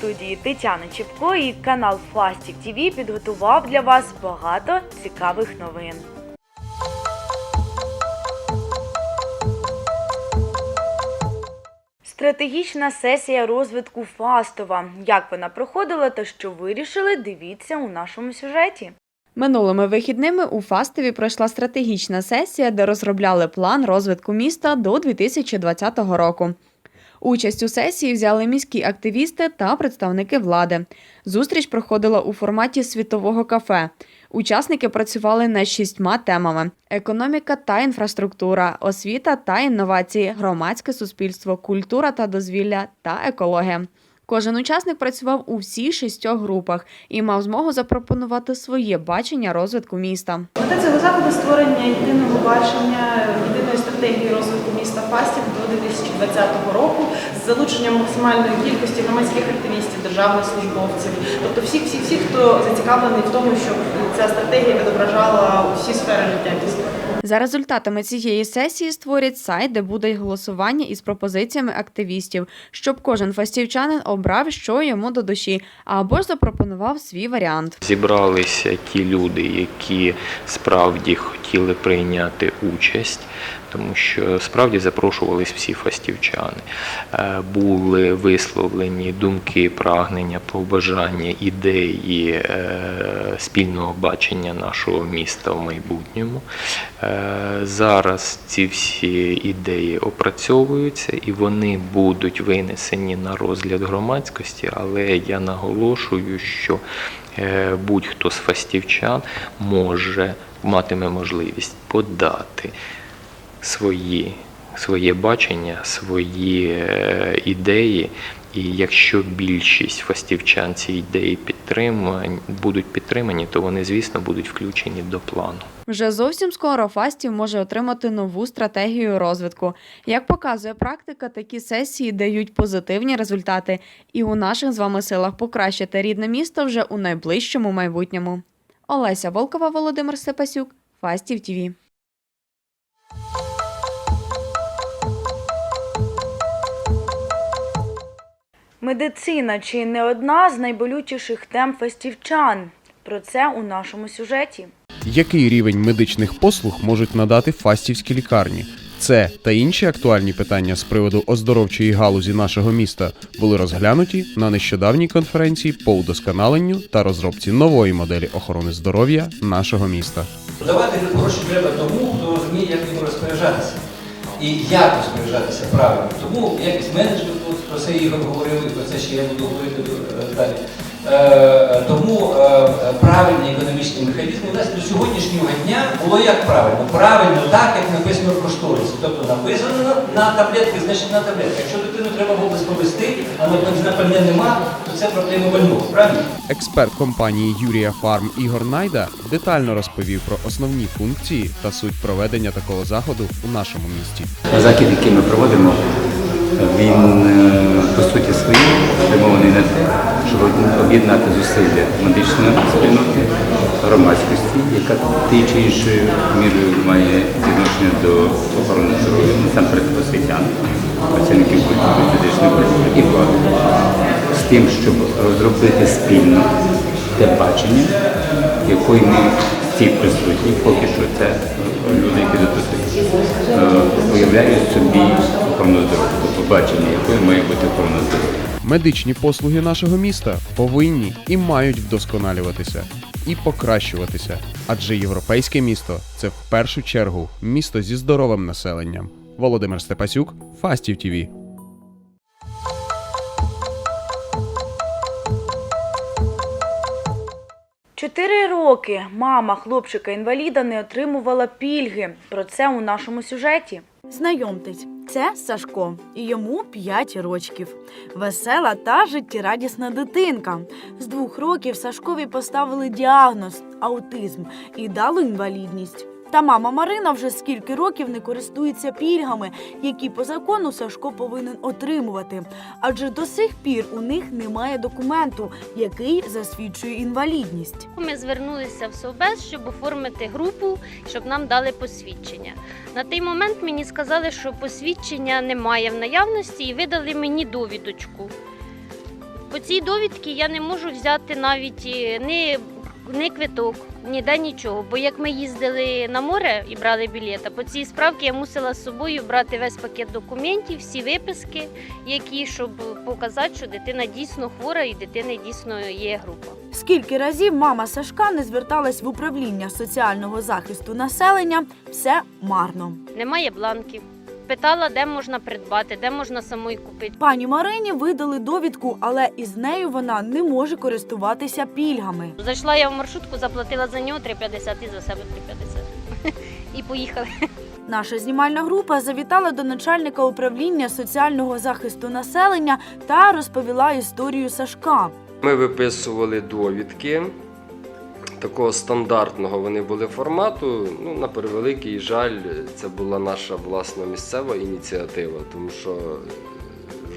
студії Тетяна Чепко і канал Фастів ТВ підготував для вас багато цікавих новин. Стратегічна сесія розвитку Фастова. Як вона проходила та що вирішили, дивіться у нашому сюжеті. Минулими вихідними у Фастові пройшла стратегічна сесія, де розробляли план розвитку міста до 2020 року. Участь у сесії взяли міські активісти та представники влади. Зустріч проходила у форматі світового кафе. Учасники працювали над шістьма темами: економіка та інфраструктура, освіта та інновації, громадське суспільство, культура та дозвілля та екологія. Кожен учасник працював у всіх шістьох групах і мав змогу запропонувати своє бачення розвитку міста. Мета цього заходу створення єдиного бачення, єдиної стратегії розвитку міста Фастів 2020 року з залученням максимальної кількості громадських активістів, державних службовців, тобто всіх, всіх, всіх, хто зацікавлений в тому, щоб ця стратегія відображала усі сфери життя міста. За результатами цієї сесії створять сайт, де буде голосування із пропозиціями активістів, щоб кожен фастівчанин обрав, що йому до душі, або ж запропонував свій варіант. Зібралися ті люди, які справді хотіли прийняти участь, тому що справді запрошувались всі фастівчани. Е, Були висловлені думки, прагнення, побажання, ідеї е, спільного бачення нашого міста в майбутньому. Е, Зараз ці всі ідеї опрацьовуються і вони будуть винесені на розгляд громадськості, але я наголошую, що будь-хто з фастівчан може матиме можливість подати свої, своє бачення, свої е, ідеї. І якщо більшість фастівчан ці ідеї підтримані, будуть підтримані, то вони, звісно, будуть включені до плану. Вже зовсім скоро Фастів може отримати нову стратегію розвитку. Як показує практика, такі сесії дають позитивні результати, і у наших з вами силах покращити рідне місто вже у найближчому майбутньому. Олеся Волкова, Володимир Степасюк, Фастів ТІВІ. Медицина чи не одна з найболючіших тем фастівчан. Про це у нашому сюжеті. Який рівень медичних послуг можуть надати фастівські лікарні? Це та інші актуальні питання з приводу оздоровчої галузі нашого міста були розглянуті на нещодавній конференції по удосконаленню та розробці нової моделі охорони здоров'я нашого міста. Давати гроші треба тому, хто розуміє, як ними розпоряджатися. І як розпоряджатися правильно. Тому якість менеджменту, от про це Ігор говорив, і про це ще я буду говорити е, далі. Е, тому е, правильні економічні механізми у нас до сьогоднішнього дня було як правильно. Правильно так, як написано в кошторисі. Тобто написано на, таблетки, значить на таблетки. Якщо дитину треба в область повезти, а на пальне нема, то це проблема больного. Правильно? Експерт компанії Юрія Фарм Ігор Найда детально розповів про основні функції та суть проведення такого заходу у нашому місті. Захід, який ми проводимо, він е, по суті своїй спрямований на те, щоб об'єднати зусилля медичної спільноти, громадськості, яка тією чи іншою мірою має відношення до охорони здоров'я, насамперед освітян, працівників культури, фізичної і влади, з тим, щоб розробити спільно те бачення, якої ми всі присутні, поки що це люди, які тут уявляють собі охорону здоров'я, тобто бачення, якою має бути охорона здоров'я. Медичні послуги нашого міста повинні і мають вдосконалюватися і покращуватися, адже європейське місто це в першу чергу місто зі здоровим населенням. Володимир Степасюк, Фастів ТІВІ. Чотири роки мама хлопчика-інваліда не отримувала пільги. Про це у нашому сюжеті. Знайомтесь, це Сашко, і йому 5 рочків. Весела та життєрадісна дитинка. З двох років Сашкові поставили діагноз аутизм і дали інвалідність. Та мама Марина вже скільки років не користується пільгами, які по закону Сашко повинен отримувати. Адже до сих пір у них немає документу, який засвідчує інвалідність. Ми звернулися в Совбез, щоб оформити групу, щоб нам дали посвідчення. На той момент мені сказали, що посвідчення немає в наявності, і видали мені довідочку. По цій довідці я не можу взяти навіть е, ні, квиток, ніде нічого. Бо як ми їздили на море і брали білети, по цій справці я мусила з собою брати весь пакет документів, всі виписки, які щоб показати, що дитина дійсно хвора і дитини дійсно є група. Скільки разів мама Сашка не зверталась в управління соціального захисту населення, все марно. Немає бланків. Питала, де можна придбати, де можна самої купити. Пані Марині видали довідку, але із нею вона не може користуватися пільгами. Зайшла я в маршрутку, заплатила за нього 3,50 і за себе 3,50. І поїхали. Наша знімальна група завітала до начальника управління соціального захисту населення та розповіла історію Сашка. Ми виписували довідки. Такого стандартного вони були формату. Ну, на превеликий жаль, це була наша власна місцева ініціатива, тому що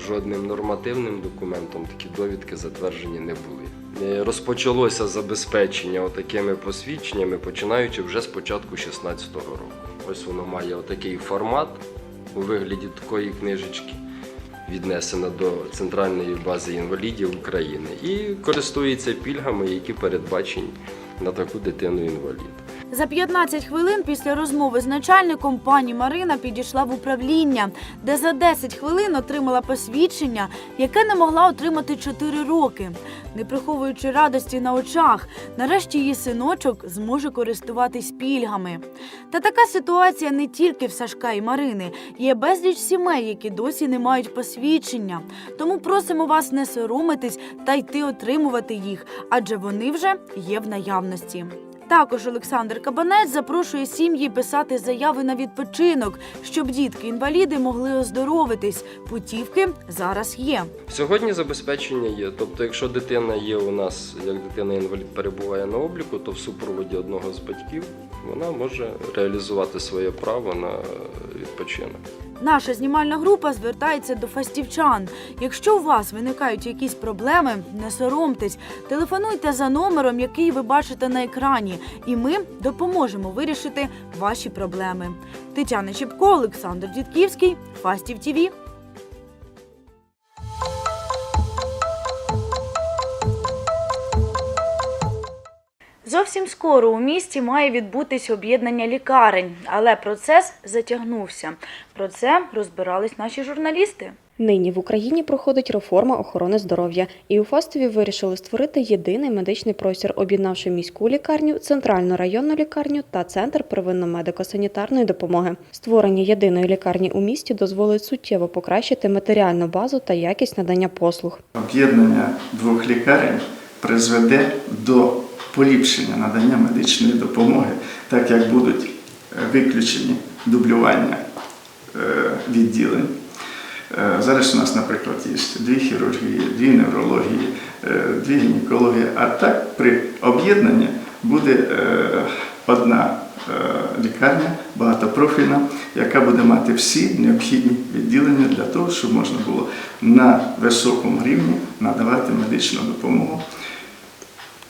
жодним нормативним документом такі довідки затверджені не були. Е, Розпочалося забезпечення отакими посвідченнями, починаючи вже з початку 2016 року. Ось воно має отакий формат у вигляді такої книжечки віднесена до центральної бази інвалідів України і користується пільгами, які передбачені на таку дитину інвалід. За 15 хвилин після розмови з начальником пані Марина підійшла в управління, де за 10 хвилин отримала посвідчення, яке не могла отримати 4 роки. Не приховуючи радості на очах, нарешті її синочок зможе користуватись пільгами. Та така ситуація не тільки в Сашка і Марини. Є безліч сімей, які досі не мають посвідчення. Тому просимо вас не соромитись та йти отримувати їх, адже вони вже є в наявності. Також Олександр Кабанець запрошує сім'ї писати заяви на відпочинок, щоб дітки-інваліди могли оздоровитись. Путівки зараз є. Сьогодні забезпечення є. Тобто, якщо дитина є у нас, як дитина інвалід перебуває на обліку, то в супроводі одного з батьків вона може реалізувати своє право на відпочинок. Наша знімальна група звертається до фастівчан. Якщо у вас виникають якісь проблеми, не соромтесь, телефонуйте за номером, який ви бачите на екрані, і ми допоможемо вирішити ваші проблеми. Тетяна Чепко, Олександр Дідківський, Фастів ТІВІ. Зовсім скоро у місті має відбутись об'єднання лікарень, але процес затягнувся. Про це розбирались наші журналісти. Нині в Україні проходить реформа охорони здоров'я, і у Фастові вирішили створити єдиний медичний простір, об'єднавши міську лікарню, центральну районну лікарню та центр первинно-медико-санітарної допомоги. Створення єдиної лікарні у місті дозволить суттєво покращити матеріальну базу та якість надання послуг. Об'єднання двох лікарень призведе до поліпшення надання медичної допомоги, так як будуть е, виключені дублювання е, відділень. Е, Зараз у нас, наприклад, є дві хірургії, дві неврології, дві гінекології, а так при об'єднанні буде одна лікарня багатопрофільна, яка буде мати всі необхідні відділення для того, щоб можна було на високому рівні надавати медичну допомогу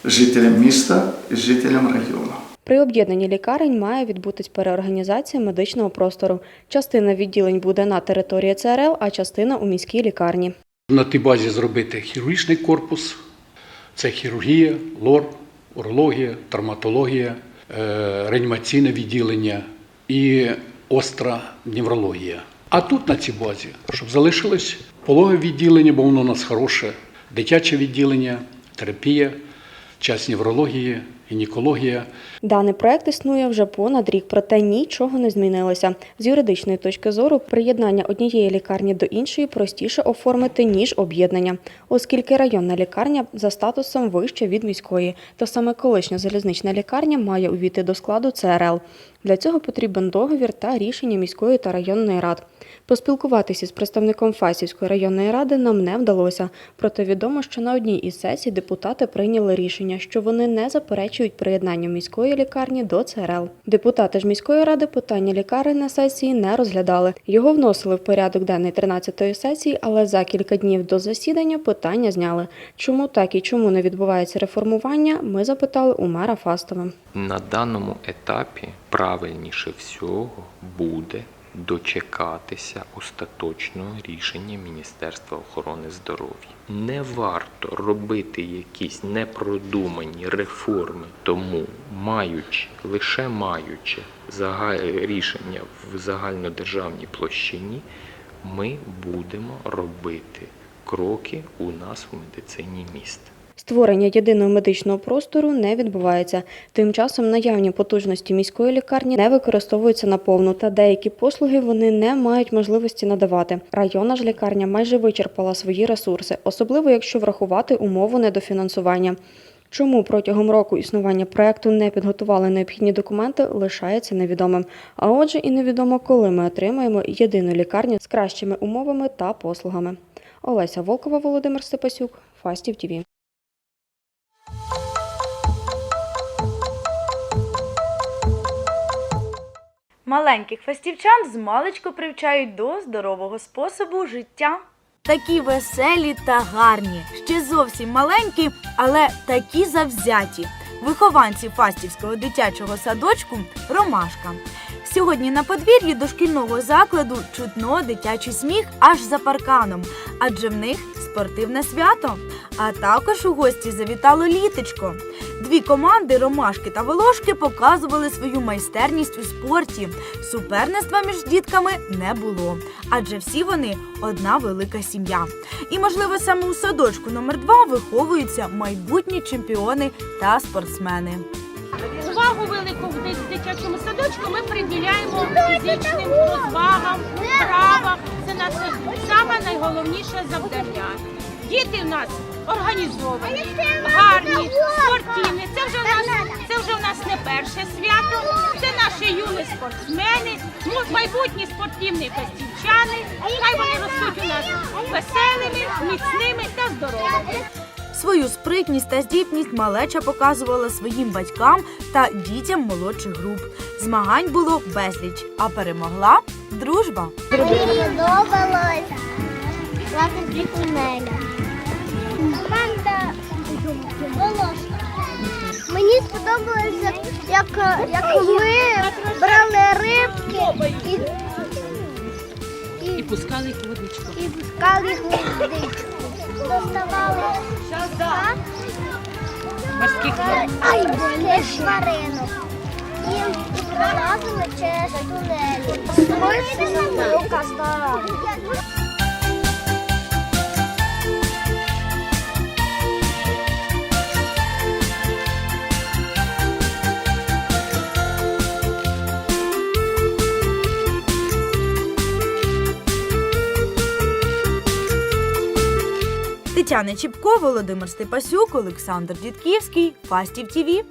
жителям міста і жителям району. При об'єднанні лікарень має відбутись переорганізація медичного простору. Частина відділень буде на території ЦРЛ, а частина у міській лікарні. На тій базі зробити хірургічний корпус, це хірургія, лор, урологія, травматологія, е, реанімаційне відділення і остра неврологія. А тут на цій базі, щоб залишилось пологове відділення, бо воно у нас хороше, дитяче відділення, терапія, часть неврології, гінекологія. Даний проект існує вже понад рік, проте нічого не змінилося. З юридичної точки зору, приєднання однієї лікарні до іншої простіше оформити ніж об'єднання, оскільки районна лікарня за статусом вище від міської, то саме колишня залізнична лікарня має увійти до складу ЦРЛ. Для цього потрібен договір та рішення міської та районної рад. Поспілкуватися з представником Фасівської районної ради нам не вдалося. Проте відомо, що на одній із сесій депутати прийняли рішення, що вони не заперечують приєднання міської лікарні до ЦРЛ. Депутати ж міської ради питання лікарень на сесії не розглядали. Його вносили в порядок денний 13-ї сесії, але за кілька днів до засідання питання зняли. Чому так і чому не відбувається реформування? Ми запитали у мера Фастова. На даному етапі правильніше всього буде дочекатися остаточного рішення Міністерства охорони здоров'я. Не варто робити якісь непродумані реформи, тому маючи лише маючи рішення в загальнодержавній площині, ми будемо робити кроки у нас в медицині міста. Створення єдиного медичного простору не відбувається. Тим часом наявні потужності міської лікарні не використовуються наповну, та деякі послуги вони не мають можливості надавати. Районна ж лікарня майже вичерпала свої ресурси, особливо якщо врахувати умову недофінансування. Чому протягом року існування проекту не підготували необхідні документи, лишається невідомим. А отже, і невідомо, коли ми отримаємо єдину лікарню з кращими умовами та послугами. Олеся Волкова, Володимир Степасюк, Фастів ТІВІ. Маленьких фастівчан з маличку привчають до здорового способу життя. Такі веселі та гарні, ще зовсім маленькі, але такі завзяті. Вихованці Фастівського дитячого садочку Ромашка. Сьогодні на подвір'ї дошкільного закладу чутно дитячий сміх аж за парканом, адже в них спортивне свято. А також у гості завітало літочко. Дві команди Ромашки та Волошки показували свою майстерність у спорті. Суперництва між дітками не було, адже всі вони одна велика сім'я. І, можливо, саме у садочку номер 2 виховуються майбутні чемпіони та спортсмени. Увагу велику в дитячому садочку ми приділяємо фізичним розвагам, вправам. Це наше саме найголовніше завдання. Діти в нас організовані, гарні, спортивні. Це вже в нас, це вже в нас не перше свято. Це наші юні спортсмени, ну, майбутні спортивні фестівчани. Хай вони ростуть у нас веселими, міцними та здоровими. Свою спритність та здібність малеча показувала своїм батькам та дітям молодших груп. Змагань було безліч, а перемогла дружба. Сподобалось лакомські тунелі. Команда волошка. Мені сподобалося, як, як ми брали рибки і, і, І пускали їх водичку. і пускали їх водичку. Доставали? Морських тваринок. І, пролазили через тунелі. Ми рука здорова. Тетяна Чіпко, Володимир Степасюк, Олександр Дідківський, Фастів ТІВІ.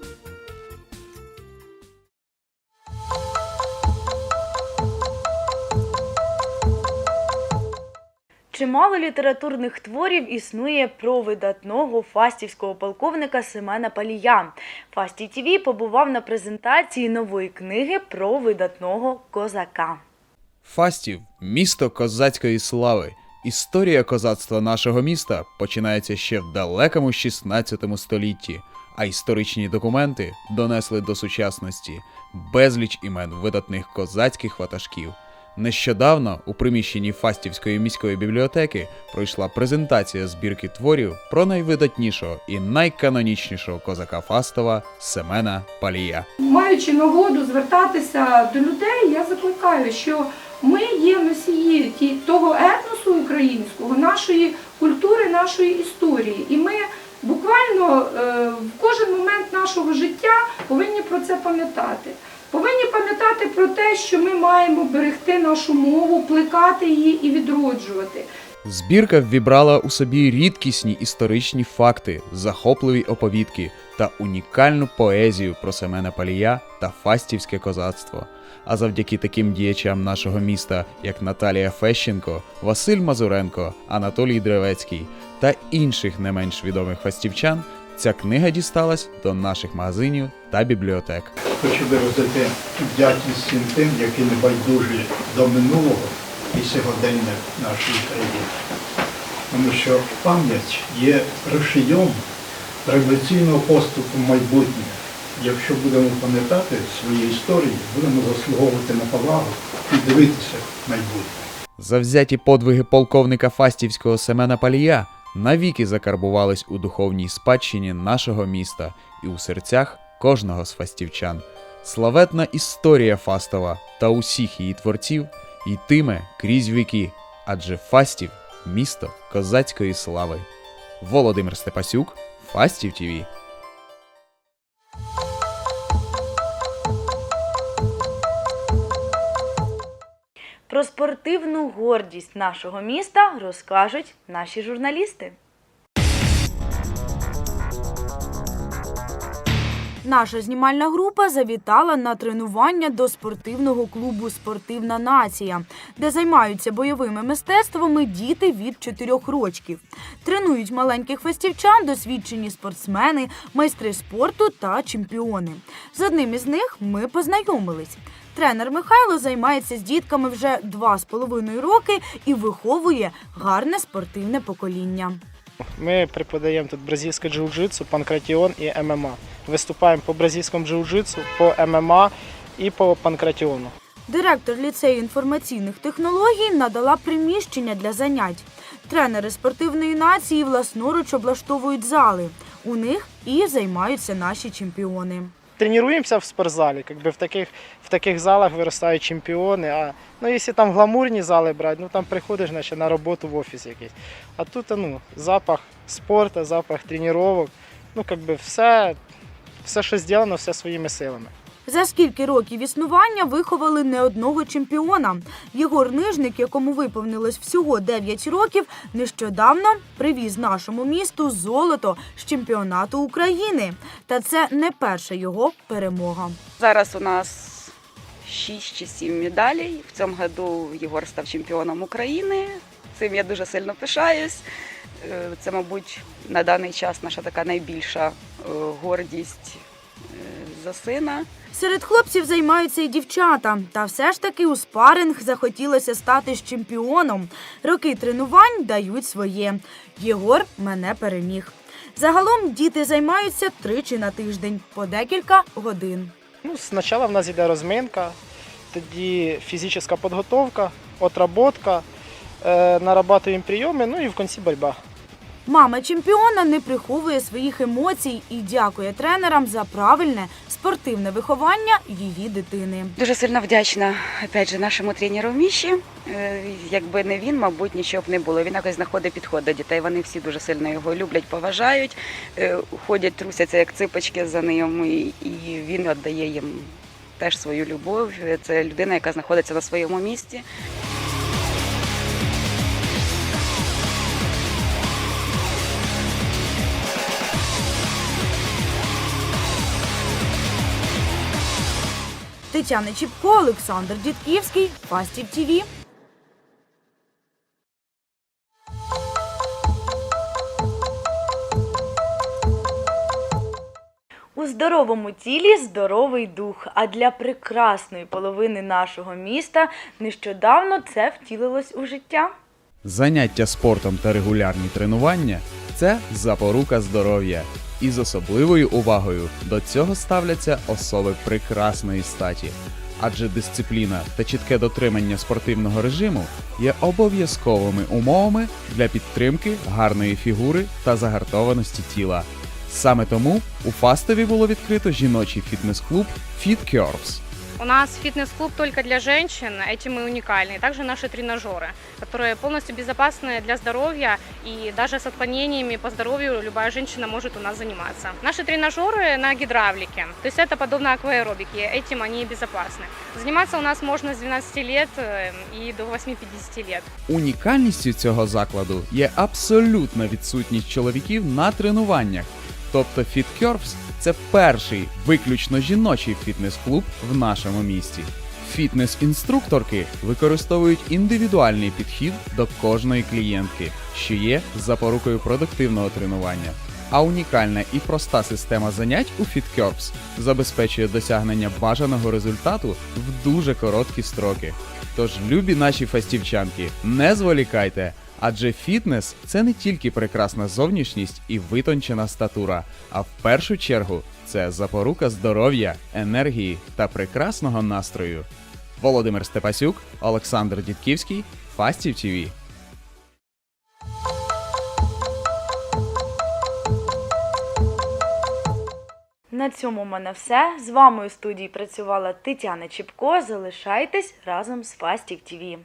Чимало літературних творів існує про видатного фастівського полковника Семена Палія. Фастів ТВ побував на презентації нової книги про видатного козака. Фастів місто козацької слави. Історія козацтва нашого міста починається ще в далекому 16 столітті, а історичні документи донесли до сучасності безліч імен видатних козацьких ватажків. Нещодавно у приміщенні Фастівської міської бібліотеки пройшла презентація збірки творів про найвидатнішого і найканонічнішого козака Фастова Семена Палія. Маючи нагоду звертатися до людей, я закликаю, що ми є носії того етносу українського, нашої культури, нашої історії. І ми буквально е, в кожен момент нашого життя повинні про це пам'ятати. Повинні пам'ятати про те, що ми маємо берегти нашу мову, плекати її і відроджувати. Збірка ввібрала у собі рідкісні історичні факти, захопливі оповідки та унікальну поезію про Семена Палія та фастівське козацтво. А завдяки таким діячам нашого міста, як Наталія Фещенко, Василь Мазуренко, Анатолій Древецький та інших не менш відомих фастівчан, ця книга дісталась до наших магазинів та бібліотек. Хочу виразити вдячність всім тим, які не байдужі до минулого і сьогодення нашої країни. Тому що пам'ять є рушієм революційного поступу майбутнє. якщо будемо пам'ятати свої історії, будемо заслуговувати на повагу і дивитися майбутнє. Завзяті подвиги полковника Фастівського Семена Палія навіки закарбувались у духовній спадщині нашого міста і у серцях кожного з фастівчан. Славетна історія Фастова та усіх її творців йтиме крізь віки, адже Фастів місто козацької слави. Володимир Степасюк, Фастів ТІВІ. Про спортивну гордість нашого міста розкажуть наші журналісти. Наша знімальна група завітала на тренування до спортивного клубу Спортивна нація, де займаються бойовими мистецтвами діти від 4 рочків. Тренують маленьких фестівчан досвідчені спортсмени, майстри спорту та чемпіони. З одним із них ми познайомились. Тренер Михайло займається з дітками вже два з половиною роки і виховує гарне спортивне покоління. Ми преподаємо тут бразильське джиу-джитсу, панкратіон і ММА. Виступаємо по бразильському джиу-джитсу, по ММА і по панкратіону. Директор ліцею інформаційних технологій надала приміщення для занять. Тренери спортивної нації власноруч облаштовують зали. У них і займаються наші чемпіони. Тренуємося в спортзалі, якби в таких, в таких залах виростають чемпіони. А ну, якщо там гламурні зали брати, ну там приходиш наче, на роботу в офіс якийсь. А тут ну, запах спорту, запах тренувань, ну якби все, все, що зроблено, все своїми силами. За скільки років існування виховали не одного чемпіона. Єгор Нижник, якому виповнилось всього 9 років, нещодавно привіз нашому місту золото з чемпіонату України. Та це не перша його перемога. Зараз у нас 6 чи 7 медалей. В цьому году Єгор став чемпіоном України. Цим я дуже сильно пишаюсь. Е, Це, мабуть, на даний час наша така найбільша е, гордість е, за сина. Серед хлопців займаються і дівчата. Та все ж таки у спаринг захотілося стати з чемпіоном. Роки тренувань дають своє. Єгор мене переміг. Загалом діти займаються тричі на тиждень по декілька годин. Ну, спочатку в нас йде розминка, тоді фізична підготовка, отработка, е, нарабатуємо прийоми, ну і в кінці боротьба. Мама чемпіона не приховує своїх емоцій і дякує тренерам за правильне спортивне виховання її дитини. Дуже сильно вдячна опять же, нашому тренеру Міші. Е, Якби не він, мабуть, нічого б не було. Він якось знаходить підход до дітей. Вони всі дуже сильно його люблять, поважають, е, ходять, трусяться як ципочки за ним, і і він віддає їм теж свою любов. Це людина, яка знаходиться на своєму місці. Тетяна Чіпко, Олександр Дідківський, Фастів ТІВІ. У здоровому тілі здоровий дух. А для прекрасної половини нашого міста нещодавно це втілилось у життя. Заняття спортом та регулярні тренування це запорука здоров'я. І з особливою увагою до цього ставляться особи прекрасної статі. Адже дисципліна та чітке дотримання спортивного режиму є обов'язковими умовами для підтримки гарної фігури та загартованості тіла. Саме тому у Фастові було відкрито жіночий фітнес-клуб Fit Curves. У нас фитнес-клуб только для женщин, этим мы уникальны. И также наши тренажеры, которые полностью безопасны для здоровья и даже с отклонениями по здоровью любая женщина может у нас заниматься. Наши тренажеры на гидравлике, то есть это подобно акваэробике, этим они безопасны. Заниматься у нас можно с 12 лет э, и до 8-50 лет. Унікальністю цього закладу є абсолютна відсутність чоловіків на тренуваннях. Тобто Fit Curves – це перший виключно жіночий фітнес-клуб в нашому місті. Фітнес-інструкторки використовують індивідуальний підхід до кожної клієнтки, що є запорукою продуктивного тренування. А унікальна і проста система занять у Fit Curves забезпечує досягнення бажаного результату в дуже короткі строки. Тож, любі наші фастівчанки, не зволікайте, адже фітнес це не тільки прекрасна зовнішність і витончена статура, а в першу чергу це запорука здоров'я, енергії та прекрасного настрою. Володимир Степасюк, Олександр Дідківський, Фастів ТІВІ. На цьому в мене все. З вами у студії працювала Тетяна Чіпко. Залишайтесь разом з Фастів ТІВІ.